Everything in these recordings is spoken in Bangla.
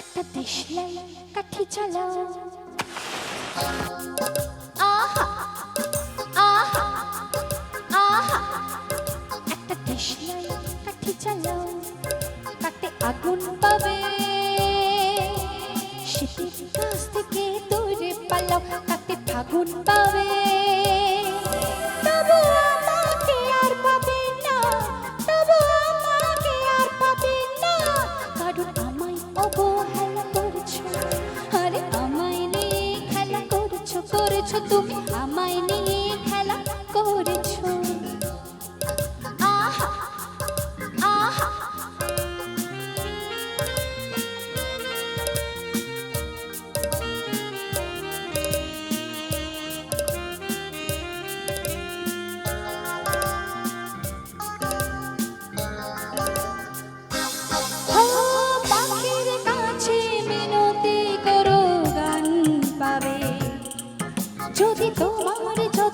একটা দেশলাই কাঠি চালাও। আহা আহা আহা। একটা দেশলাই কাঠি চালাও, তাতে আগুন পাবে। শীতের থেকে দূরে পালাও, তাতে ফাগুন পাবে। তুমি? আমায় নিয়ে খেলা করেছ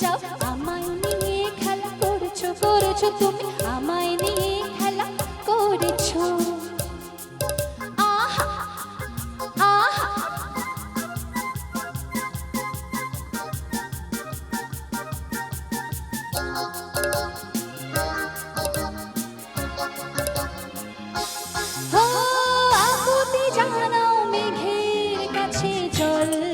যাও। আমায় নিয়ে খেলা করেছ করেছ তুমি। আমায় নিয়ে খেলা করেছ। আহা আহা। জানাও মেঘের কাছে জল।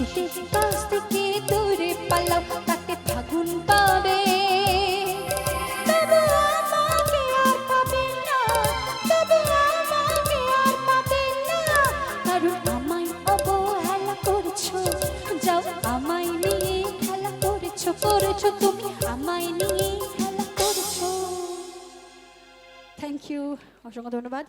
শীতের কাছ থেকে দূরে পালাও তাতে ফাগুন পাবে আমায় অবহেলা করেছ, যাও আমায় নিয়ে খেলা করেছ করেছ তুমি আমায় নিয়ে খেলা করেছ। থ্যাংক ইউ অসংখ্য ধন্যবাদ।